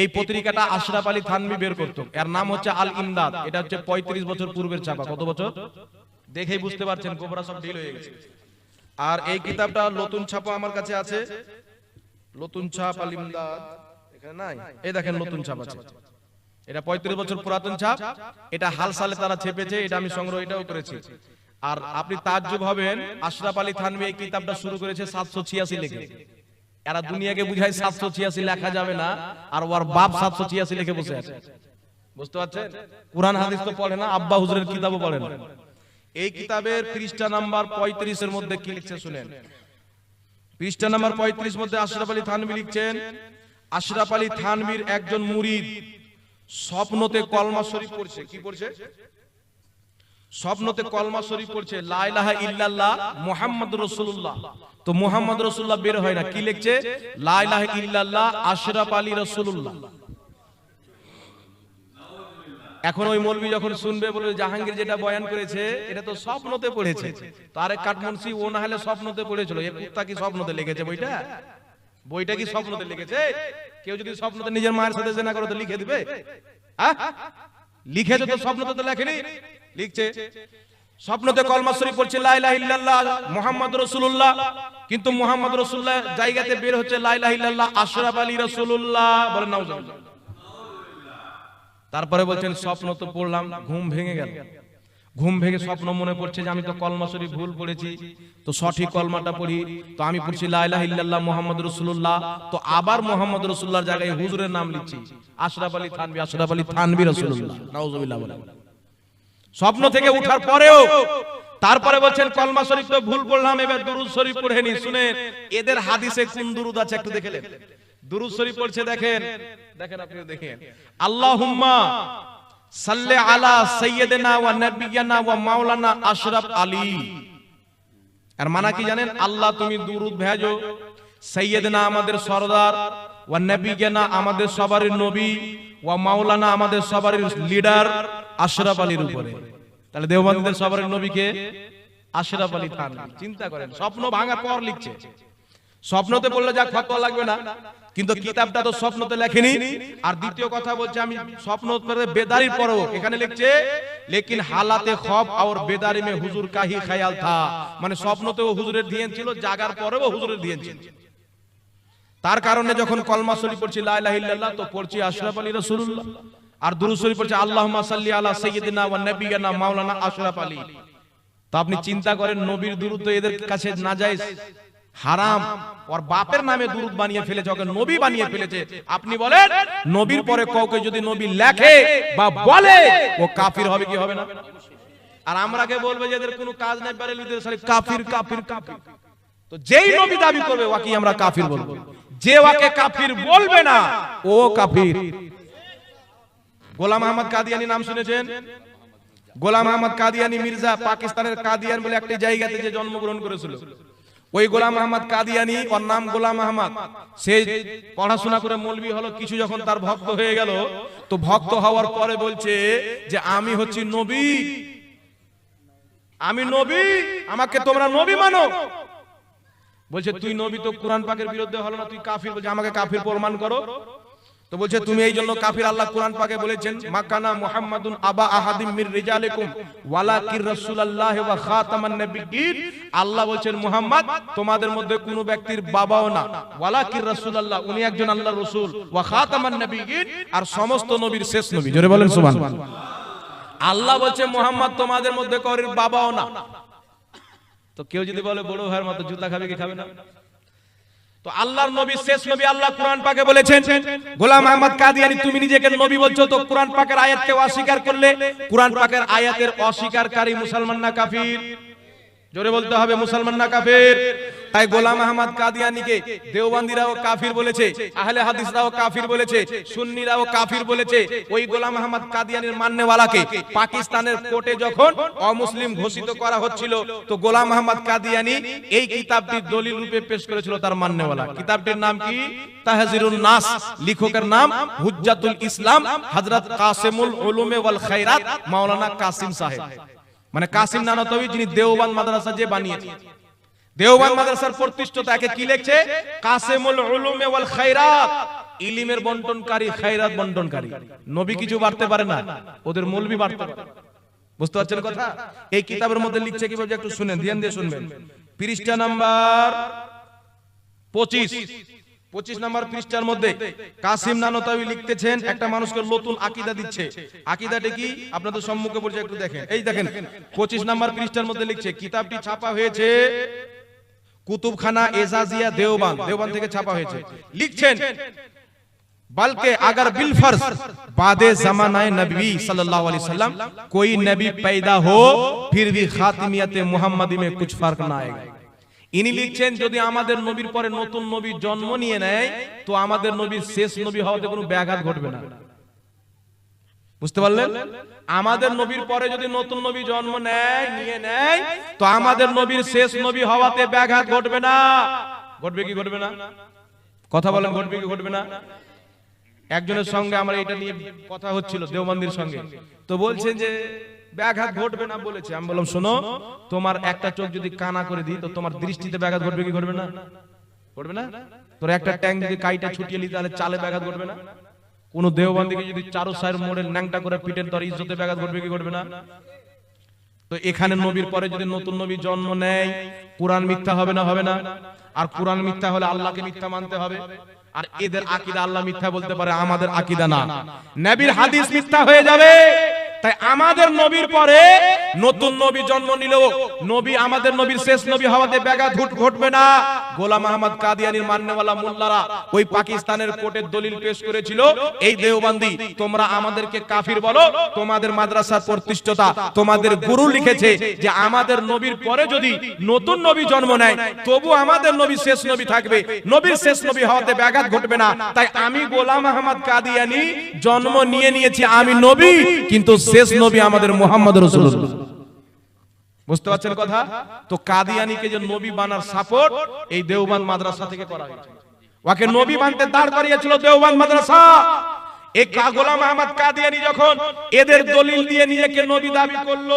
এই পত্রিকাটা আশরাফ আলী থানভি বের করত। এর নাম হচ্ছে আল ইমদাদ। এটা হচ্ছে পঁয়ত্রিশ বছর পূর্বের ছাপা কত বছর? দেখেই বুঝতে পারছেন গোবরা সব ঢিল হয়ে গেছে। আর এই কিতাবটা নতুন ছাপা আমার কাছে আছে। নতুন ছাপ, আল ইমদাদ। নাই? এই দেখেন নতুন ছাপ আছে। এটা পঁয়ত্রিশ বছর পুরাতন ছাপ। এটা হাল সালে তারা ছেপেছে, এটা আমি সংগ্রহ এটাও করেছি। আর আপনি তাজ্জুব হবেন, আশরাফ আলী থানভি এই কিতাবটা শুরু করেছে সাতশো ছিয়াশি লিখে। এরা দুনিয়াকে বুঝায় সাতশো ছিয়াশি লেখা যাবে না আর ওর বাপ সাতশো ছিয়াশি লিখে বসে আছে বুঝতে পারছেন? কোরআন হাদিস তো পড়ে না আব্বা হুজুরের কিতাবও পড়ে না। এই কিতাবের পৃষ্ঠা নাম্বার পঁয়ত্রিশের মধ্যে কি লিখছে শুনেন? পৃষ্ঠা নাম্বার পঁয়ত্রিশ মধ্যে আশরাফ আলী থানভি লিখছেন আশরাফ আলী থানভীর একজন মুরিদ। স্বপ্নতে কলমা শরীফ পড়ছে। কি পড়ছে? স্বপ্নতে কলমা শরীফ পড়ছে লা ইলাহা ইল্লাল্লাহ মুহাম্মাদুর রাসূলুল্লাহ। তো মোহাম্মদ রসুল্লাহ বের হয় না কি লিখছে? লা ইলাহা ইল্লাল্লাহ আশরাফ আলী রাসূলুল্লাহ। এখন ওই মৌলবি যখন শুনবে বলবে জাহাঙ্গীর যেটা বয়ান করেছে এটা তো স্বপ্নতে পড়েছে। তো আরেক কাঠমুন্সি ও না হলে স্বপ্নতে পড়েছিল। এ কুত্তা কি স্বপ্নতে লিখেছে বইটা? বইটা কি স্বপ্নতে লিখেছে? কেউ যদি স্বপ্নতে নিজের মায়ের সাথে জেনা করে তো লিখে দিবে? হ্যাঁ? লিখেছে তো স্বপ্নতে তো লেখেনি। লিখছে, স্বপ্নতে কলমা শরীফ পড়ছে, লা ইলাহা ইল্লাল্লাহ, মুহাম্মাদুর রাসূলুল্লাহ। কিন্তু মুহাম্মদ রাসূলুল্লাহ জায়গাতে বের হচ্ছে, লা ইলাহা ইল্লাল্লাহ, আশরাফ আলী রাসূলুল্লাহ। বলেন নাউজুবিল্লাহ তারপরে বলছেন, স্বপ্ন তো পড়লাম, ঘুম ভেঙে গেল। ঘুম ভেঙে স্বপ্ন মনে পড়ছে যে, আমি তো কলমা শরীফ ভুল পড়েছি, তো সঠিক কলমাটা পড়ি। তো আমি পড়ছি, লা ইলাহা ইল্লাল্লাহ মুহাম্মদ রাসূলুল্লাহ। তো আবার মুহাম্মদ রাসূলুল্লাহর জায়গায় হুজুরের নাম লিখছি, আশরাফ আলী থানভী আশরাফ আলী থানভী রাসূলুল্লাহ। নাউজুবিল্লাহ বলেন স্বপ্ন থেকে উঠার পরেও তারপরে বলছেন কলমা শরীফ তো ভুল পড়লাম এবার দুরুদ শরীফ পড়ে নি শুনেন। এদের হাদিসে কোন দুরুদ আছে একটু দেখে নেন। দুরুদ শরীফ পড়ছে দেখেন। দেখেন আপনি দেখেন। আল্লাহুম্মা সাল্লি আলা সাইয়্যিদিনা ওয়া নাবিয়্যিনা ওয়া মাওলানা আশরাফ আলী। আর মানা কি জানেন? আল্লাহ তুমি দুরুদ ভেজো। সাইয়্যিদিনা আমাদের সরদার ওয়া নাবিয়্যিনা আমাদের সবারই নবী ওয়া মাওলানা আমাদের সবারই লিডার। আশরাফ আলীর উপরে। তাহলে দেওবন্দীদের সবারই নবীকে আশরাফ আলী খান চিন্তা করেন স্বপ্ন ভাঙার পর লিখছে। স্বপ্নতে বললে যা ফতোয়া লাগবে না কিন্তু কিতাবটা তো স্বপ্নতে লেখেনি। আর দ্বিতীয় কথা বলছে আমি স্বপ্ন বেদারির পরেও এখানে লিখছে লেকিন হালাতে খব আর বেদারি মে হুজুর কাহি খায়াল থা। মানে স্বপ্নতেও হুজুরের ধিয়েন ছিল জাগার পরেও হুজুরের ধিয়েন ছিল। তার কারণে যখন কলমা শরীফ পড়ছি লা ইলাহা ইল্লাল্লাহ তো পড়ছি আশরাফ আলী রাসূলুল্লাহ। আর দুরূদ শরীফ পড়ছি, আল্লাহুম্মা সাল্লি আলা সাইয়্যিদিনা ওয়া নাবিয়িনা মাওলানা আশরাফ আলী। তো আপনি চিন্তা করেন, নবীর দুরূদ তো এদের কাছে নাজায়েজ, হারাম। ওর বাপের নামে দুরুদ বানিয়ে ফেলেছে, ওকে নবী বানিয়ে ফেলেছে। আপনি বলেন, নবীর পরে কাউকে যদি নবী লেখে বা বলে, ও কাফির হবে কি হবে না? আর আমরা কে বলবে যে এদের কোনো কাজ নাই পারে কাফির কাফির কাফির। তো যেই নবী দাবি করবে, ওকে আমরা কাফির বলব? যে ওকে কাফির বলবে না, ও কাফির। গোলাম আহমদ কাদিয়ানি নাম শুনেছেন? গোলাম আহমদ কাদিয়ানি মির্জা পাকিস্তানের কাদিয়ান বলে একটি জায়গাতে যে জন্মগ্রহণ করেছিল। ওই গোলাম আহমদ কাদিয়ানি, ওর নাম গোলাম আহমদ। সে পড়াশোনা করে মৌলবি হলো, কিছু যখন তার ভক্ত হয়ে গেল, তো ভক্ত হওয়ার পরে বলছে যে, আমি হচ্ছি নবী। আমি নবী, আমাকে তোমরা নবী মানো। বলছে, তুই নবী তো কোরআন পাকের বিরুদ্ধে হলো না, তুই কাফির। বলছে, আমাকে কাফির প্রমাণ করো। তো বলছে, তুমি এই জন্য কাফির আল্লাহ কোরআন পাকে বলেছেন, মাকানা মুহাম্মাদুন আবা আহাদিম মির রিজালিকুম, ওয়ালাকির রাসূলুল্লাহ ওয়া খাতামান নবিয়্যিন। আল্লাহ বলছেন, মুহাম্মদ, তোমাদের মধ্যে কোন ব্যক্তির বাবাও না। ওয়ালাকির রাসূলুল্লাহ, উনি একজন আল্লাহর রাসূল। ওয়া খাতামান নবিয়্যিন, আর সমস্ত নবীর শেষ নবী। জোরে বলেন সুবহানাল্লাহ আল্লাহ বলছে, মুহাম্মদ, তোমাদের মধ্যে কারোর বাবাও না। তো কেউ যদি বলে, বড় ভাইয়ের মতো জুতা খাবে কি খাবে না? তো আল্লাহর নবী, শেষ নবী আল্লাহ কোরআন পাকে বলেছেন, গোলাম আহমদ কাদিয়ানি, তুমি নিজেকে নবী বলছো, তো কোরআন পাকের আয়াতকে অস্বীকার করলে কোরআন পাকের আয়াতের অস্বীকারকারী মুসলমান না কাফির? জোরে বলতে হবে, মুসলমান না কাফির? তাই গোলাম আহমদ কাদিয়ানিকে দেওবন্দিরাও কাফির বলেছে, আহলে হাদিসরাও কাফির বলেছে, সুন্নিরাও কাফির বলেছে। ওই গোলাম আহমদ কাদিয়ানির মান্যওয়ালাকে পাকিস্তানের কোর্টে যখন অমুসলিম ঘোষিত করা হচ্ছিল, তো গোলাম আহমদ কাদিয়ানি এই কিতাবটি দলিল রূপে পেশ করেছিল তার মান্যওয়ালা। কিতাবটির নাম কি? তাহজিরুন নাস, লেখকের নাম হুজ্জাতুল ইসলাম, হযরত কাসিমুল উলুমে ওয়াল খায়রাত মাওলানা কাসিম সাহেব। মানে কাসিম নানতবি যিনি দেওবান মাদ্রাসা যে বানিয়েছেন। দেওবান মাদ্রাসার প্রতিষ্ঠাতা একে কি লিখছে? কাসেমুল উলুমে ওয়াল খায়রাত। ইলিমের বন্টনকারী, খায়রাত বন্টনকারী। নবী কিছু বাড়তে পারে না, ওদের মৌলবি বাড়তে পারে। বুঝতে পারছেন কথা? এই কিতাবের মধ্যে লিখছে কীভাবে একটু শুনেন, ধ্যান দিয়ে শুনবেন। পৃষ্ঠা নাম্বার পঁচিশ। পঁচিশ নাম্বার পৃষ্ঠার মধ্যে কাসিম নানতাবি লিখতেছেন, একটা মানুষকে নতুন আকিদা দিচ্ছে। আকীদাটা কি? আপনাদের সম্মুখে পড়ছে একটু দেখেন। এই দেখেন, পঁচিশ নাম্বার পৃষ্ঠার মধ্যে লিখছে, কিতাবটি ছাপা হয়েছে কুতুবখানা এজাজিয়া দেওবান দেওবান থেকে ছাপা হয়েছে লিখছেন बल्कि अगर बिलफर्ज बादे जमानाए नबी सल्लल्लाहु अलैहि वसल्लम कोई नबी पैदा हो फिर भी खातिमियत मुहम्मदी में कुछ फर्क ना आएगा ইনি লিখছেন যদি আমাদের নবীর পরে নতুন নবী জন্ম নিয়ে নেয় তো আমাদের নবীর শেষ নবী হওয়াতে কোনো ব্যাঘাত ঘটবে না বুঝতে পারলেন? আমাদের নবীর পরে যদি নতুন নবী জন্ম নেয়, নিয়ে নেয়, তো আমাদের নবীর শেষ নবী হওয়াতে ব্যাঘাত ঘটবে না। ঘটবে কি ঘটবে না? কথা বলেন, ঘটবে কি ঘটবে না? একজনের সঙ্গে আমরা এটা নিয়ে কথা হচ্ছিল, দেওবন্দির সঙ্গে। তো বলছেন যে, ব্যাঘাত ঘটবে না বলেছে। আমি বললাম, শোনো, তোমার একটা চোখ যদি কানা করে দিই, তো তোমার দৃষ্টিতে ব্যাঘাত ঘটবে কি ঘটবে না? ঘটবে না? তোর একটা ট্যাঙ্ক যদি কাইটা ছুটিয়ে নি তাহলে চালে ব্যাঘাত ঘটবে না? কোন দেহবান্দিকে যদি চারো সাইড মোড়ের ন্যাংটা করে পিটেন তোর ইজ্জতে ব্যাঘাত ঘটবে, কি ঘটবে না? তো এখানে নবীর পরে যদি নতুন নবী জন্ম নেয়, কোরআন মিথ্যা হবে না হবে না? আর কোরআন মিথ্যা হলে আল্লাহকে মিথ্যা মানতে হবে? আর এদের আকিদা আল্লাহ মিথ্যা বলতে পারে, আমাদের আকিদা না। নবীর হাদিস মিথ্যা হয়ে যাবে। তাই আমাদের নবীর পরে নতুন নবী জন্ম নিলেও নবী আমাদের নবীর শেষ নবী হওয়াতে ব্যাঘাত ঘট- ঘটবে না। গোলাম আহমদ কাদিয়ানির মান্যওয়ালা মোল্লারা ওই পাকিস্তানের কোর্টের দলিল পেশ করেছিল, এই দেওবান্দি, তোমরা আমাদেরকে কাফির বলো, তোমাদের মাদ্রাসার প্রতিষ্ঠাতা, তোমাদের গুরু লিখেছে যে আমাদের নবীর পরে যদি নতুন নবী জন্ম নেয়, তবু আমাদের নবী শেষ নবী থাকবে। নবীর শেষ নবী হওয়াতে ব্যাঘাত ঘটবে না। তাই আমি গোলাম আহমদ কাদিয়ানি জন্ম নিয়ে নিয়েছি, আমি নবী, কিন্তু শেষ নবী আমাদের মোহাম্মদ রসুল্লাহ বুঝতে পারছেন কথা? তো কাদিয়ানিকে যে নবী বানার সাপোর্ট এই দেওবান মাদ্রাসা থেকে করা হয়েছে। ওকে নবী বানতে দাঁড় করিয়েছিল দেওবান মাদ্রাসা। এই গোলাম আহমদ কাদিয়ানি যখন এদের দলিল দিয়ে নিজেকে নবী দাবি করল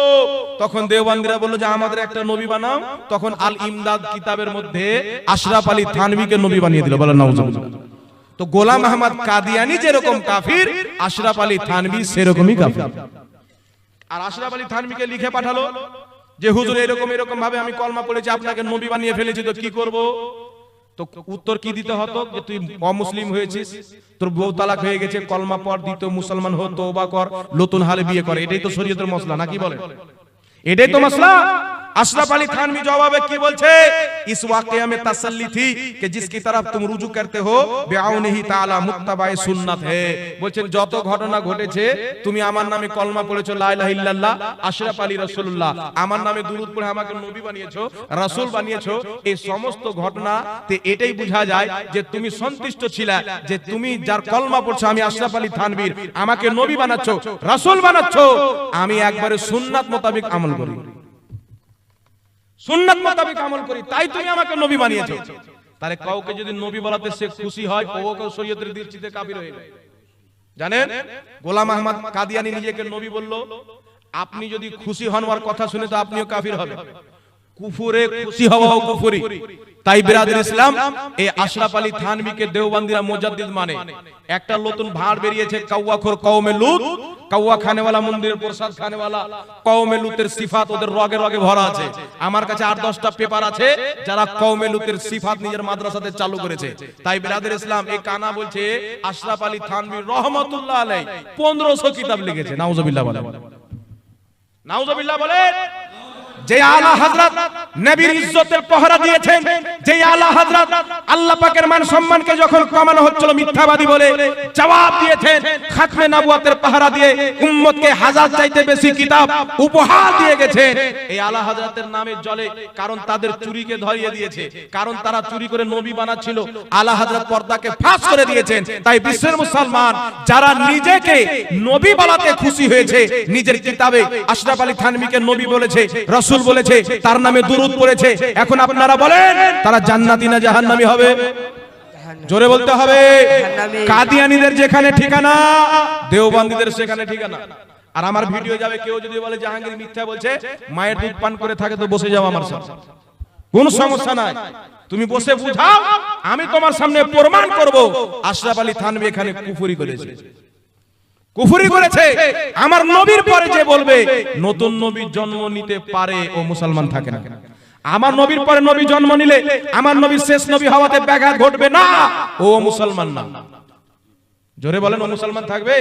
তখন দেওবান্দিরা বলল যে আমাদের একটা নবী বানাও। তখন আল ইমদাদ কিতাবের মধ্যে আশরাফ আলী থানভীকে নবী বানিয়ে দিল। বলেন নাউজুবিল্লাহ। তো গোলাম আহমদ কাদিয়ানি যেরকম কাফির আশরাফ আলী থানবি সেরকমই কাফির। আর আশরাফ আলী থানবিকে লিখে পাঠালো যে হুজুর এরকম এরকম ভাবে আমি কলমা পড়েছি আপনাকে নবী বানিয়ে ফেলেছি তো কি করব? তো উত্তর কি দিতে হতো? যে তুই অমুসলিম হয়েছিস তোর বউ তালাক হয়ে গেছে কলমা পর দ্বিতীয় মুসলমান হো তওবা কর নতুন হালে বিয়ে কর। এটাই তো শরীয়তের মশলা নাকি বলে? এটাই তো মশলা আশরাফ আলী থানভি জবাবে কি বলছে? ইস ওয়াকিয়া মে তাসাল্লি থি কে थी कि जिसकी तरफ तुम रुजू करते বিআউনিহি তাআলা মুত্তাবাই সুন্নাত হে। বলছে যত ঘটনা ঘটেছে তুমি আমার নামে কলমা পড়েছো লা ইলাহা ইল্লাল্লাহ আশরাফ আলী রাসূলুল্লাহ। আমার নামে দুরূদ পড়ে আমাকে নবী বানিয়েছো রাসূল বানিয়েছো। এই সমস্ত ঘটনা তে এটাই বোঝা যায় যে তুমি সন্তুষ্ট ছিলা যে তুমি যার কলমা পড়ছো আমি আশরাফ আলী থানবীর আমাকে নবী বানাচ্ছো রাসূল বানাচ্ছো। আমি একবারে সুন্নাত মোতাবেক আমল করি। সুন্নাত মোতাবেক আমল করি, তাই তুমি আমাকে নবী বানিয়েছো। তাহলে কাউকে যদি নবী বলাতে সে খুশি হয় ও কেউ শরীয়তের দৃষ্টিতে কাফির হয়ে যায়। জানেন? গোলাম আহমদ কাদিয়ানি নিজেকে নবী বলল, আপনি যদি খুশি হন ওর কথা শুনে, তো আপনিও কাফির হবেন। কুফুরে খুশি হওয়াও কুফুরি। তাই বিরাদের ইসলাম, এই আশরাফ আলী থানবীকে দেওবন্দিরা মুজাদ্দিদ মানে। একটা নতুন ভাড় বেরিয়েছে কাউয়াখোর কওমে লুত। কাউয়া খানেওয়ালা, মন্দিরের প্রসাদ খানেওয়ালা। কওমে লুতের সিফাত ওদের রগে রগে ভরা আছে। আমার কাছে আট দশটা পেপার আছে যারা কওমে লুতের সিফাত নিজের মাদ্রাসাতে চালু করেছে। তাই বিরাদের ইসলাম, এই কানা বলছে, আশরাফ আলী থানবী রহমতুল্লাহ আলাই পনেরোশো কিতাব লিখেছে। নাউজুবিল্লাহ বলে নাউজুবিল্লাহ বলে যে হযরত নবীর ইজ্জতের পহরা দিয়েছেন, যে হযরত আল্লাহ পাকের মান সম্মানকে যখন কমানো হচ্ছিল মিথ্যাবাদী বলে জবাব দিয়েছেন, খাতমে নবুয়তের দিয়ে উম্মতকে হাজার চাইতে বেশি কিতাব উপহার দিয়ে গেছেন। এই হযরতের নামে জলে কারণ তাদের চুরিকে ধরিয়ে দিয়েছে, কারণ তারা চুরি করে নবী বানাচ্ছিল, আলা হযরত পর্দাকে ফাঁস করে দিয়েছেন। তাই বিশ্বের মুসলমান যারা নিজেকে নবী বলাতে খুশি হয়েছে, নিজের কিতাবে আশরাফ আলী থানভীকে নবী বলেছে, রাসূল বলেছে, তার নামে দুরূদ পড়েছে। এখন আপনারা বলেন, তারা জান্নাতি না জাহান্নামী হবে? জোরে বলতে হবে, কাদিয়ানীদের যেখানে ঠিকানা, দেওবন্দীদের সেখানে ঠিকানা। আর আমার ভিডিও যাবে, কেউ যদি বলে জাহাঙ্গীর মিথ্যা বলছে, মায়ের দুধ পান করে থাকে তো বসে যাও আমার সাথে। কোন সমস্যা নাই। তুমি বসে বুঝাও, আমি তোমার সামনে প্রমাণ করব। আশরাফ আলী থানভী এখানে কুফরি করেছে। কুফরি করেছে। আমার নবীর পরে যে বলবে নতুন নবীর জন্ম নিতে পারে ও মুসলমান থাকে না। আমার নবীর পরে নবী জন্ম নিলে আমার নবীর শেষ নবী হওয়াতে ব্যাঘাত ঘটবে না। ও মুসলমান না। জোরে বলেন ও মুসলমান থাকবে?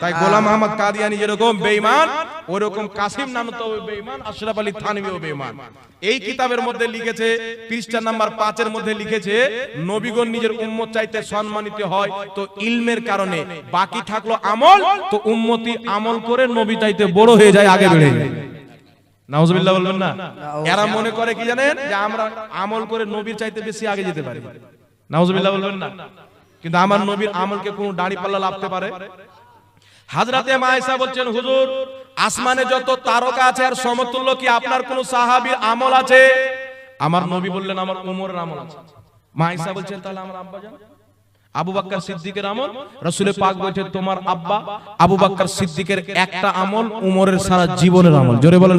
তাই গোলাম আহমদ কাদিয়ানি যেরকম বেঈমান ওরকম কাসিম নানত বেঈমান আশরাফ আলী থানভীও বেঈমান। এই কিতাবের মধ্যে লিখেছে পৃষ্ঠা নাম্বার পাঁচের মধ্যে লিখেছে নবীগণ নিজের উম্মত চাইতে সম্মানিত হয় তো ইলমের কারণে বাকি থাকল আমল তো উম্মতি আমল করে নবী চাইতে বড় হয়ে যায় আগে বেড়ে। যায় নাউজুবিল্লাহ বলবেন না? এরা মনে করে কি জানেন? যে আমরা আমল করে নবীর চাইতে বেশি আগে যেতে পারি। নাউজুবিল্লাহ বলবেন না? কিন্তু আমার নবীর আমলকে কোন দাড়ি পাল্লা লাভতে পারে? হাজরাতে মায়েশা বলছেন, হুজুর, আসমানে যত তারকা আছে আর সমতুল্য কি আপনার কোন সাহাবীর আমল আছে? আমার নবী বললেন, আমার উমরের আমল আছে। মায়েশা বলছেন, তাহলে আমার আব্বা জান আবু বাক্কার সিদ্দিকের আমল রসুলে পাক বলছে তোমার আব্বা আবু বাক্কার সিদ্দিকের একটা আমল উমরের সারা জীবনের আমল। জোরে বলেন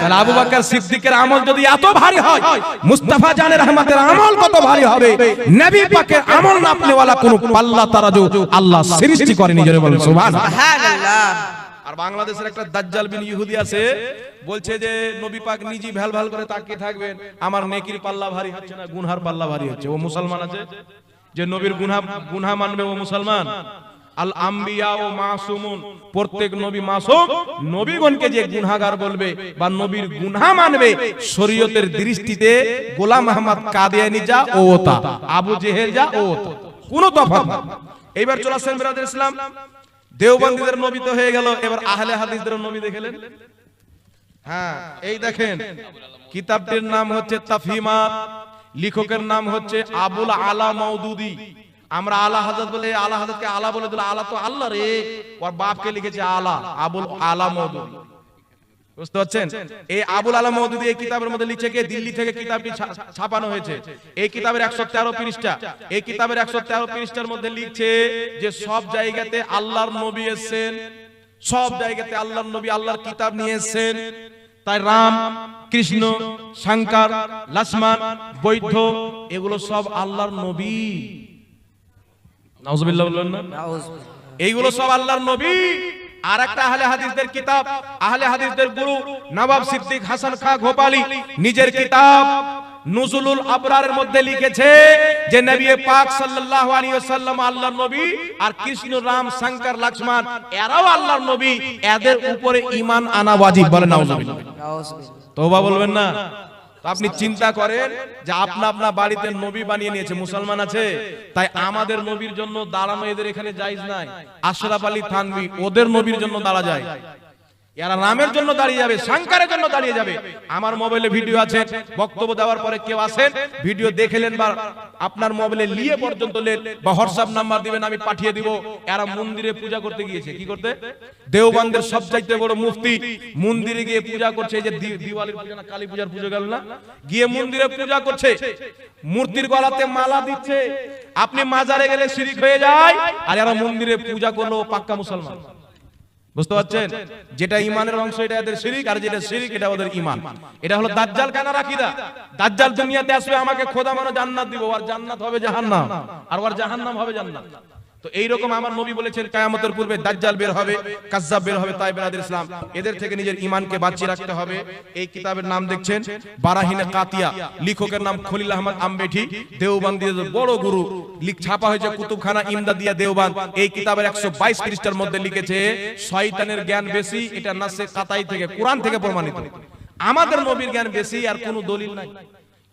তাহলে আবু বাক্কার সিদ্দিকের আমল যদি এত ভারী হয় মুস্তাফা জানের রহমতের আমল কত ভারী হবে? নবী পাকের আমল নাপনেওয়ালা কোন পাল্লা তারাজু আল্লাহ সৃষ্টি করেনি জোরে বলেন সুবহানাল্লাহ। আর বাংলাদেশের একটা দাজ্জাল বিন ইহুদি আছে বলছে যে নবী পাক নিজে ভ্যাল ভ্যাল করে তাকিয়ে থাকবেন আমার নেকির পাল্লা ভারী হচ্ছে না গুনহার পাল্লা ভারী হচ্ছে ও মুসলমান আছে? যে নবীর গুনহা গুনহা মানবে ও মুসলমান। আল আম্বিয়া ও মাসুমুন, প্রত্যেক নবী মাসুম নবীগণকে যে গুনহাগার বলবে বা নবীর গুনহা মানবে, শরীয়তের দৃষ্টিতে গোলাম আহমদ কাদিয়ানি যা ও তা আবু জেহেল যা ও তা কোনো তফাৎ এইবার চলে আসেন ইসলাম। দেওবন্দীদের নবী তো হয়ে গেল। এবার আহলে হাদিসদের নবী দেখলেন। হ্যাঁ এই দেখেন, কিতাবটির নাম হচ্ছে তাফহিমা লেখকের নাম হচ্ছে আবুল আলা মওদুদি আমরা আলা হাজরত বলে, আলা হাজরতকে আলা বলে দিল আলা তো আল্লাহ রে। ওর বাপকে লিখেছে আলা, আবুল আলা মওদুদি বুঝতে পারছেন? এই আবুল আলা মওদুদি এই কিতাবের মধ্যে লিখছে কে? দিল্লি থেকে কিতাবটি ছাপানো হয়েছে। এই কিতাবের 113 পৃষ্ঠা। এই কিতাবের 113 পৃষ্ঠার মধ্যে লিখছে যে, সব জায়গাতে আল্লাহর নবী এসেছেন। সব জায়গাতে আল্লাহর নবী আল্লাহর কিতাব নিয়ে এসেছেন। তাই রাম, কৃষ্ণ, শঙ্কর, লক্ষ্মণ বৈদ্ধ এগুলো সব আল্লাহর নবী। নাউজুবিল্লাহ বললেন না? এইগুলো সব আল্লাহর নবী। আর একটা আহলে হাদিসদের কিতাব, আহলে হাদিসদের গুরু নবাব সিদ্দিক হাসান খা গোপালী নিজের কিতাব নুজুলুল আবরারের মধ্যে লিখেছে যে নবী পাক সাল্লাল্লাহু আলাইহি ওয়াসাল্লাম আল্লাহর নবী আর কৃষ্ণ রাম শঙ্কর লক্ষ্মণ এরাও আল্লাহর নবী। এদের উপরে ঈমান আনা ওয়াজিব বলেন নাউজুবিল্লাহ তওবা বলবেন না? তো আপনি চিন্তা করেন যে আপনা আপনা বাড়িতে নবী বানিয়ে নিয়েছে, মুসলমান আছে? তাই আমাদের নবীর জন্য দাঁড়ানো এদের এখানে জায়েজ নাই। আশরাফ আলী থানভী, ওদের নবীর জন্য দাঁড়া যায়। এরা রামের জন্য দাঁড়িয়ে যাবে শঙ্করের জন্য দাঁড়িয়ে যাবে। আমার মোবাইলে ভিডিও আছে, বক্তব্য দেওয়ার পরে কেউ আসেন, ভিডিও দেখেলেন বা আপনার মোবাইলে নিয়ে পর্যন্ত লেন বা হোয়াটসঅ্যাপ নাম্বার দিবেন, আমি পাঠিয়ে দিব। এরা মন্দিরে পূজা করতে গিয়েছে, কি করতে? দেওবন্দের সবচাইতে বড় মুফতি মন্দিরে গিয়ে পূজা করছে, এই যে দিওয়ালির পূজা না, কালী পূজার পুজো গেল না? গিয়ে মন্দিরে পূজা করছে, মূর্তির গলাতে মালা দিচ্ছে। আপনি মাজারে গেলে শিরিক হয়ে যায়, আর এরা মন্দিরে পূজা করল পাক্কা মুসলমান। বুঝতে পারছেন? যেটা ইমানের অংশ, এটা এদের শিরিক, আর যেটা শিরিক, এটা ওদের ইমান এটা হলো দাজ্জাল কেন রাখিদা? দাজ্জাল দুনিয়াতে আসবে, আমাকে খোদা মানো জান্নাত দিব আর জান্নাত হবে জাহান্নাম। আর ওর জাহান্নাম হবে জান্নাত। তো এইরকম আমার নবী বলেছেন, কায়ামতের পূর্বে দাজ্জাল বের হবে, কাজ্জাব বের হবে, তাই বেরাদের ইসলাম। এদের থেকে নিজের ইমানকে বাঁচিয়ে রাখতে হবে। এই কিতাবের নাম দেখছেন, বারাহিনে কাতিয়া। লেখকের নাম খলিল আহমদ আম্বেঠি দেওবান্দির বড় গুরু। লিখ ছাপা হয়েছে কুতুবখানা ইমদাদিয়া দেওবান এই কিতাবের 122 পৃষ্ঠার মধ্যে লিখেছে, শয়তানের জ্ঞান বেশি, এটা নাসে কাতাই থেকে, কোরআন থেকে প্রমাণিত। আমাদের নবীর জ্ঞান বেশি, আর কোনো দলিল নাই।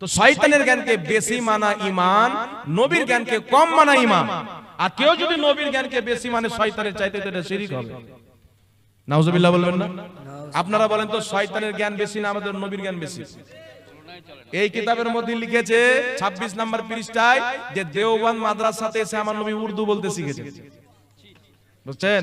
তো শয়তানের জ্ঞানকে বেশি মানা ইমান নবীর জ্ঞানকে কম মানা ইমান আর কেউ যদি নবীর জ্ঞানকে বেশি মানে শয়তানের চাইতে এটা শিরিক হবে। নাউজুবিল্লাহ বলবেন না? আপনারা বলেন তো শয়তানের জ্ঞান বেশি না আমাদের নবীর জ্ঞান বেশি? এই কিতাবের মধ্যে লিখেছে 26 নম্বর পৃষ্ঠায় যে দেওবন্দ মাদ্রাসাতে এসে আমার নবী উর্দু বলতে শিখেছে। বুঝছেন?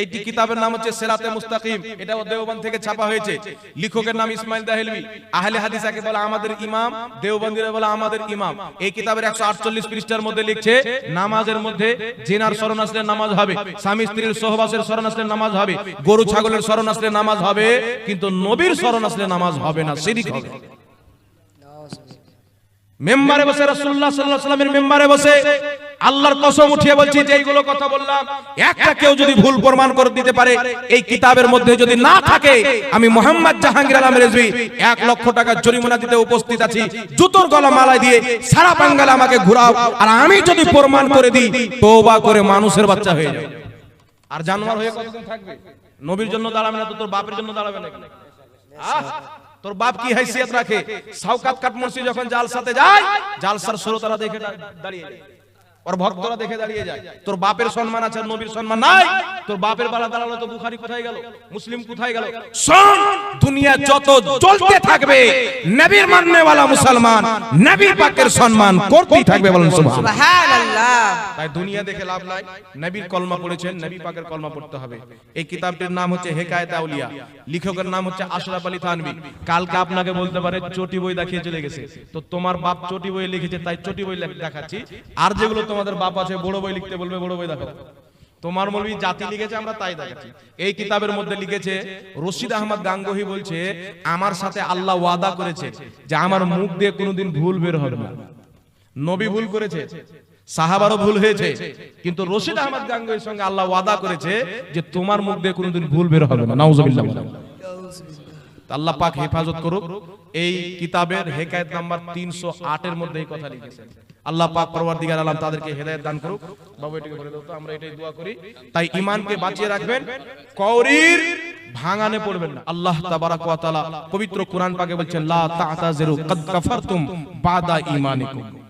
এইটি কিতাবের নাম হচ্ছে সেরাতে মুস্তাকিম। এটা দেওবন্দ থেকে ছাপা হয়েছে। লেখকের নাম ইসমাইল দাহেলভি আহলে হাদিসাকে বলে আমাদের ইমাম, দেওবন্দিরা বলে আমাদের ইমাম। এই কিতাবের 148 পৃষ্ঠার মধ্যে লিখছে, নামাজের মধ্যে জেনার শরণ আসলে নামাজ হবে, স্বামী স্ত্রীর সহবাসের শরণ আসলে নামাজ হবে, গরু ছাগলের শরণ আসলে নামাজ হবে, কিন্তু নবীর শরণ আসলে নামাজ হবে না, শিরিক হবে। মেম্বারে বসে রাসূলুল্লাহ সাল্লামের মেম্বারে বসে আল্লাহর কসম উঠিয়ে বলছি যে এইগুলো কথা বললাম একটা কেউ যদি ভুল প্রমাণ করে দিতে পারে এই কিতাবের মধ্যে যদি না থাকে আমি মোহাম্মদ জাহাঙ্গীর আলম রেজভি এক লক্ষ টাকা জরিমানা দিতে উপস্থিত আছি জুতোর গলা মালায় দিয়ে সারা বাঙ্গালে আমাকে ঘুরাও আর আমি যদি প্রমাণ করে দিই তওবা করে মানুষের বাচ্চা হয়ে যাবে। আর জানোয়ার হয়ে কতদিন থাকবে? নবীর জন্য দাঁড়াবে না তো তোর বাপের জন্য দাঁড়াবে আহ, তোর বাপ কি হাইসিয়ত রাখে? সাউকাত কাটমুরসি যখন জালসাতে যায়, জালসার শ্রোতারা দেখে দাঁড়িয়ে যায়। ওর ভক্তরা দেখে দাঁড়িয়ে যায়। তোর বাপের সম্মান আছে, নবীর সম্মান নাই। তোর বাপের বালা দাঁড়াল তো বুখারি কোথায় গেল? মুসলিম কোথায় গেল? শোন, দুনিয়া যত চলতে থাকবে, নবীর মাননেওয়ালা মুসলমান, নবীর পাকের সম্মান করতেই থাকবে বলেন সুবহানাল্লাহ। তাই দুনিয়া দেখে লাভ নাই। নবীর কলমা পড়েছেন, নবী পাকের কলমা পড়তে হবে। এই কিতাবটির নাম হচ্ছে হেকায়েত আউলিয়া। লেখকের নাম হচ্ছে আশরাফ আলী থানভী কালকে আপনাকে বলতে পারে, চটি বই দেখিয়ে চলে গেছে। তো তোমার বাপ চটি বই লিখেছে, তাই চটি বই দেখাচ্ছি। আর যেগুলো তোমাদের বাপ আছে, বড় বই লিখতে বলবে, বড় বই দেখাও। তোমার মৌলবী জাতি লিখেছে, আমরা তাই দেখাচ্ছি। এই কিতাবের মধ্যে লিখেছে, রশিদ আহমদ গাঙ্গোহী বলছে, আমার সাথে আল্লাহ ওয়াদা করেছে যে আমার মুখ দিয়ে কোনোদিন ভুল বের হবে না। নবী ভুল করেছে। সাহাবারও ভুল হয়েছে। কিন্তু রশিদ আহমদ গাঙ্গুহির সঙ্গে আল্লাহ ওয়াদা করেছে যে তোমার মুখ দিয়ে কোনোদিন ভুল বের হবে না। আল্লাহ পাক হেফাজত করুক। এই কিতাবের হেকায়েত নাম্বার 308 এর মধ্যে এই কথা লিখেছেন। আল্লাহ পাক পরওয়ারদিগার আলম তাদেরকে হেদায়েত দান করুক। বাবু, এটাকে বলে দাও তো, আমরা এটাই দোয়া করি। তাই ঈমানকে বাঁচিয়ে রাখবেন। কওরির ভাঙানে পড়বেন না। আল্লাহ তাবারাক ওয়া তাআলা পবিত্র কোরআন পাকে বলছেন, লা তা'তাজিরু কাদ কাফারতুম বাদা ঈমানিকুম।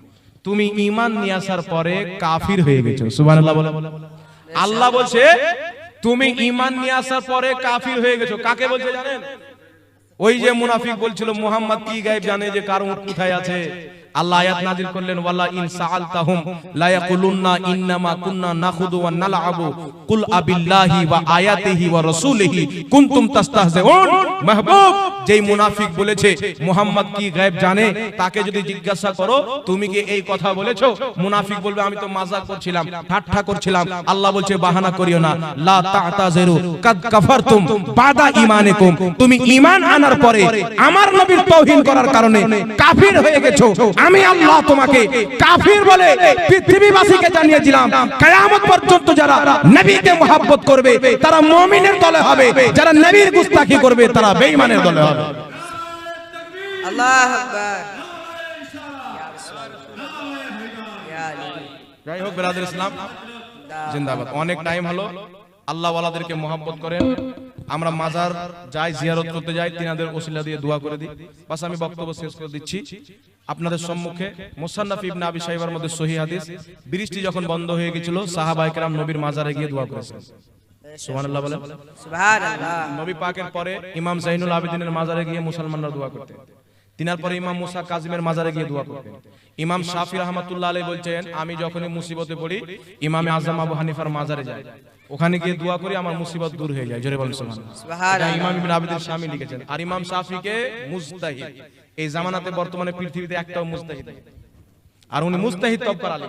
তুমি ইমান নিয়ে আসার পরে কাফির হয়ে গেছো। সুবহানাল্লাহ আল্লাহ বলছে তুমি ইমান নিয়ে আসার পরে কাফির হয়ে গেছো। কাকে বলছে জানেন? ওই যে মুনাফিক বলছিল মোহাম্মদ কি গায়েব জানে যে কার উঠ কোথায় আছে? আল্লাহ আয়াত নাজিল করলেন, ওয়ালা ইন সাআলতাহুম লা ইয়াকুলুন্না ইন্নামা কুন্না নাখুদু ওয়া নালআবু। কুল আবিল্লাহি ওয়া আয়াতিহি ওয়া রাসূলিহি কুনতুম তাস্তাহজিউন। মাহবুব, যেই মুনাফিক বলেছে, মুহাম্মদ কি গায়েব জানে? তাকে যদি জিজ্ঞাসা করো, তুমি কি এই কথা বলেছ? মুনাফিক বলবে, আমি তো মাজাক করছিলাম, ঠাট্টা করছিলাম। আল্লাহ বলছে, বাহানা করিও না। লা তা'তাজিরু কাদ কাফারতুম বাদা ঈমানিকুম। তুমি ঈমান আনার পরে আমার নবীর তাওহীন করার কারণে কাফির হয়ে গেছো। আমি আল্লাহ তোমাকে কাফির বলে পৃথিবীবাসীকে জানিয়েছিলাম কিয়ামত পর্যন্ত যারা নবীকে মহব্বত করবে তারা মুমিনের দলে হবে যারা নবীর গুস্তাখি করবে তারা বেঈমানের দলে হবে। আল্লাহু যাই হোক বেরাদের ইসলাম জিন্দাবাদ। অনেক টাইম হলো আল্লাহ ওয়ালাদেরকে মহব্বত করেন। আমরা মাজার যাই জিয়ারত করতে যাই তিনাদের ওসিলা দিয়ে দোয়া করে দিই। বাস আমি বক্তব্য শেষ করে দিচ্ছি। আপনাদের সম্মুখে মুসান্নাফ ইবনে আবি সাহিবার মধ্যে সহি হাদিস। বৃষ্টি যখন বন্ধ হয়ে গেছিল সাহাবায়ে কেরাম নবীর মাজারে গিয়ে দোয়া করেছেন। সুবহানাল্লাহ বলেন। সুবহানাল্লাহ। নবী পাকের পরে ইমাম জাইনুল আবেদিনের মাজারে গিয়ে মুসলমানরা দোয়া করতেন। তিনার পরে ইমাম মুসা কাজিমের মাজারে গিয়ে দোয়া করতেন। ইমাম শাফি রহমাতুল্লাহ আলাইহি বলছেন আমি যখনই মুসিবতে পড়ি ইমামে আজম আবু হানিফার মাজারে যাই। ওখানে গিয়ে দোয়া করি আমার মুসিবত দূর হয়ে যায়। জোরে বলেন সুবহানাল্লাহ। সুবহানাল্লাহ ইমাম ইবনে আবিদিন শামী লিখেছেন। আর ইমাম শাফিকে মুজতাহিদ। এই জামানাতে বর্তমানে পৃথিবীতে একটাও মুজতাহিদ নেই। আর উনি মুস্তাহিদ তবকার আলী।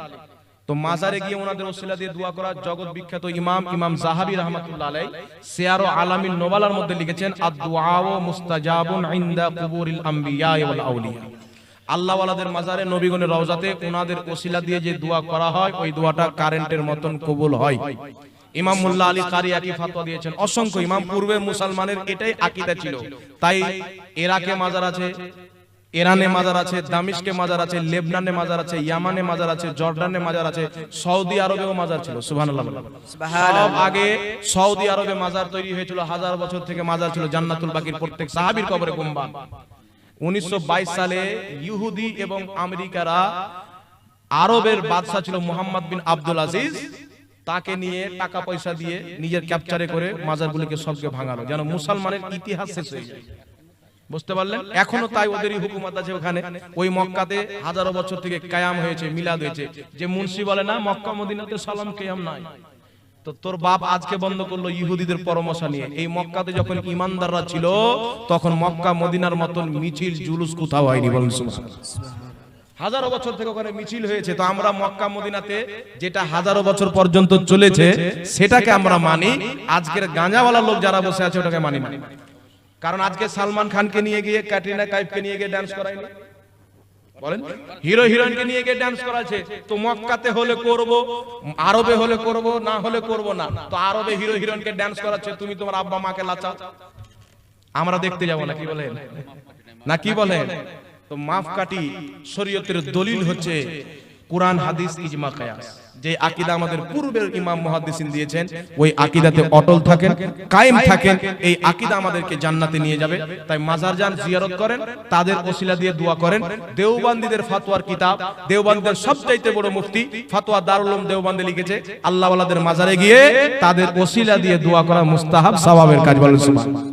তো মাজারে গিয়ে ওনাদের ওসিলা দিয়ে দোয়া করা জগৎ বিখ্যাত ইমাম ইমাম জাহাবি রহমাতুল্লাহ আলাই সিয়ার ও আলামিন নোবালার মধ্যে লিখেছেন আদ-দুআ মুস্তাজাবুন ইনদা কুবুরিল আম্বিয়া ওয়াল আউলিয়া। আল্লাহওয়ালাদের মাজারে নবীগণের রওজাতে ওনাদের ওসিলা দিয়ে যে দোয়া করা হয় ওই দোয়াটা কারেন্টের মতন কবুল হয়। ইমাম মোল্লা আলী কারি একই ফাতোয়া দিয়েছেন অসংখ্য ইমাম পূর্বের মুসলমানের এটাই আকীদা ছিল। তাই এরাকে মাজার আছে ইরানে মাজার আছে দামিশকে মাজার আছে লেবনানে মাজার আছে ইয়ামানে মাজার আছে জর্ডানে মাজার আছে সৌদি আরবেও মাজার ছিল সুবহানাল্লাহ সব আগে সৌদি আরবে মাজার তৈরি হয়েছিল হাজার বছর থেকে মাজার ছিল জান্নাতুল বাকির প্রত্যেক সাহাবীর কবরে 1922 সালে ইহুদি এবং আমেরিকারা আরবের বাদশা ছিল মোহাম্মদ বিন আব্দুল আজিজ তাকে নিয়ে টাকা পয়সা দিয়ে নিজের ক্যাপচারে করে মাজারগুলোকে সবকে ভাঙালো যেন মুসলমানের ইতিহাস শেষ হয়ে যায়। বুঝতে পারলেন? এখনও তাই ওদেরই হুকুমত আছে ওখানে। ওই মক্কাতে হাজারো বছর থেকে কায়াম হয়েছে মিলাদ হয়েছে। যে মুন্সি বলে না মক্কা মদিনাতে সালাম কেয়াম নাই। তো তোর বাপ আজকে বন্ধ করল ইহুদিদের পরামর্শ নিয়ে। এই মক্কাতে যখন ইমানদাররা ছিল তখন মক্কা মদিনার মতন মিছিল জুলুস কোথাও হয়নি বলুন হাজারো বছর থেকে ওখানে মিছিল হয়েছে। তো আমরা মক্কা মদিনাতে যেটা হাজারো বছর পর্যন্ত চলেছে সেটাকে আমরা মানি। আজকের গাঁজাওয়ালা লোক যারা বসে আছে ওটাকে মানি না। কারণ আজকে সালমান খানকে নিয়ে গিয়ে ক্যাটরিনা কাইফকে নিয়ে গিয়ে ডান্স করায়নি? বলেন? হিরো হিরোইনকে নিয়ে গিয়ে ডান্স করাছে তো মক্কাতে হলে করব? আরবে হলে করব? না হলে করব না। তো আরবে হিরো হিরোইনকে ডান্স করাচ্ছে তুমি তোমার আব্বা মাকে লাচাও। আমরা দেখতে যাব না কি বলেন? না কি বলেন? তো মাফ কাটি শরীয়তের দলিল হচ্ছে কোরআন হাদিস ইজমা কিয়াস। যে আকীদা আমাদের পূর্বের ইমাম মুহাদ্দিসিন দিয়েছেন ওই আকীদাতে অটল থাকেন কায়েম থাকেন এই আকীদা আমাদেরকে জান্নাতে নিয়ে যাবে তাই মাজার যান জিয়ারত করেন তাদের ওসিলা দিয়ে দোয়া করেন দেওবন্দীদের ফাতোয়ার কিতাব দেওবন্দীদের সবচাইতে বড় মুফতি ফাতোয়া দারুল উলুম দেওবন্দী লিখেছে আল্লাহ ওয়ালাদের মাজারে গিয়ে তাদের ওসিলা দিয়ে দোয়া করা মুস্তাহাব সওয়াবের কাজ বলেন সুবহানাল্লাহ।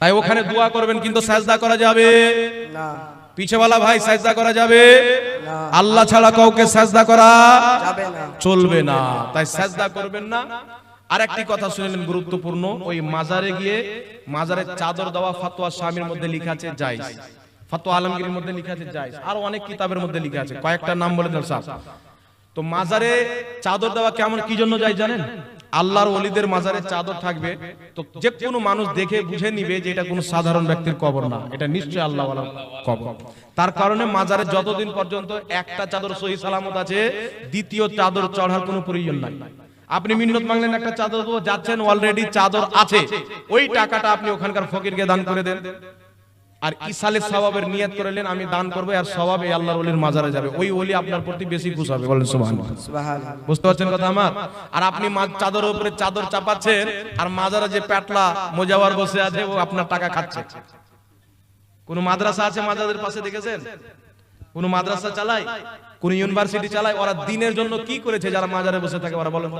তাই ওখানে দোয়া করবেন কিন্তু সাজদা করা যাবে না পিছেওয়ালা ভাই সাজদা করা যাবে? আল্লাহ ছাড়া কাউকে সাজদা করা যাবে না। চলবে না। তাই সাজদা করবেন না। আর একটি কথা শুনলেন গুরুত্বপূর্ণ। ওই মাজারে গিয়ে মাজারের চাদর দেওয়া ফাতোয়া স্বামীর মধ্যে লেখা আছে জায়েজ। ফাতোয়া আলমগীর মধ্যে লেখা আছে জায়েজ। আর অনেক কিতাবের মধ্যে লেখা আছে। কয়েকটা নাম বলে দেন সাহেব তো মাজারে চাদর দেওয়া কেমন কি জন্য যায় জানেন? আল্লাহর ওলিদের মাজারে চাদর থাকবে, তো যে কোনো মানুষ দেখে বুঝে নিবে যে এটা কোনো সাধারণ ব্যক্তির কবর না, এটা নিশ্চয়ই আল্লাহ কবর। তার কারণে মাজারে যতদিন পর্যন্ত একটা চাদর সহি সালামত আছে, দ্বিতীয় চাদর চড়ার কোনো প্রয়োজন নাই। আপনি মিন্নত মাংলেন একটা চাদর, যাচ্ছেন অলরেডি চাদর আছে, ওই টাকাটা আপনি ওখানকার ফকিরকে দান করে দেন। আর ইসালের সওয়াবের নিয়ত করলেন আমি দান করব আর এই আল্লাহর ওলির মাজারে যাবে। ওই ওলি আপনার প্রতি বেশি খুশ হবে বলেন সুবহানাল্লাহ। বুঝতে পারছেন কথা আমার? আর আপনি চাদরের উপরে চাদর চাপাচ্ছেন আর মাজারে যে প্যাটলা মোজাওয়ার বসে আছে ও আপনার টাকা খাচ্ছে। কোন মাদ্রাসা আছে মাজারের পাশে দেখেছেন? কোন মাদ্রাসা চালায়? কোন ইউনিভার্সিটি চালায়? ওরা দিনের জন্য কি করেছে যারা মাজারে বসে থাকে ওরা বলেন।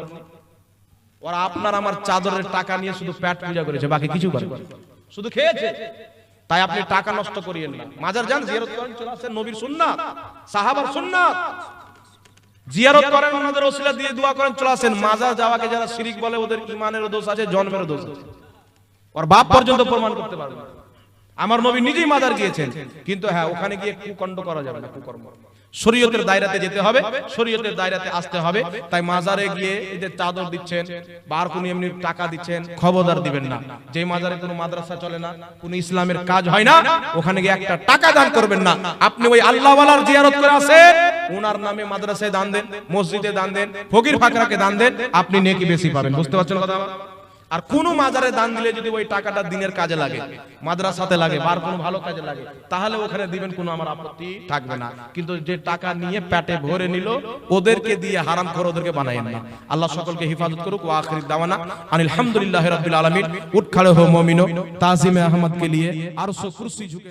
ওরা আপনার আমার চাদরের টাকা নিয়ে শুধু প্যাট পূজা করেছে বাকি কিছু করে। শুধু খেয়েছে? তাই আপনি টাকা নষ্ট করিয়েন না। মাজার যান জিয়ারত করেন চলে আসেন নবীর সুন্নাত সাহাবার সুন্নাত। জিয়ারত করেন ওনাদের ওসিলা দিয়ে দোয়া করেন চলে আসেন। মাজার যাওয়াকে যারা শিরিক বলে ওদের ইমানের দোষ আছে জন্মের দোষ আছে। ওর বাপ পর্যন্ত প্রমাণ করতে পারবে। না। আমার নবী নিজেই মাজার গিয়েছেন। কিন্তু হ্যাঁ ওখানে গিয়ে কুকণ্ড করা যাবে না, কুকর্ম। শরীয়তের দায়রাতে যেতে হবে, শরীয়তের দায়রাতে আসতে হবে। তাই মাজারে গিয়ে যে চাদর দিচ্ছেন বা আর কোনো এমনি টাকা দিচ্ছেন, খবরদার দিবেন না। যে মাজারে কোনো মাদ্রাসা চলে না, কোনো ইসলামের কাজ হয় না, ওখানে গিয়ে একটা টাকা দান করবেন না। আপনি ওই আল্লাহওয়ালার জিয়ারত করে আসেন, ওনার নামে মাদ্রাসায় দান দেন, মসজিদে দান দেন, ফকির ফাকরাকে দান দেন, আপনি নেকি বেশি পাবেন। বুঝতে পারছেন কথা? আর কোন মাজারে দান দিলে যদি ওই টাকাটা দিনের কাজে লাগে, মাদ্রাসাতে লাগে, বার কোনো ভালো কাজে লাগে, তাহলে ওখানে দিবেন কোনো আমার আপত্তি থাকবে না। কিন্তু যে টাকা নিয়ে প্যাটে ভরে নিল, ওদেরকে দিয়ে হারাম করে ওদেরকে বানায় না। আল্লাহ সকলকে হিফাজত করুক ও আখির দাওয়ানা আলহামদুলিল্লাহ রাব্বিল আলামিন। উঠ খড়ে হো মুমিনো তাজিম আহমদ কে আর আরশ কুরসি ঝুঁকে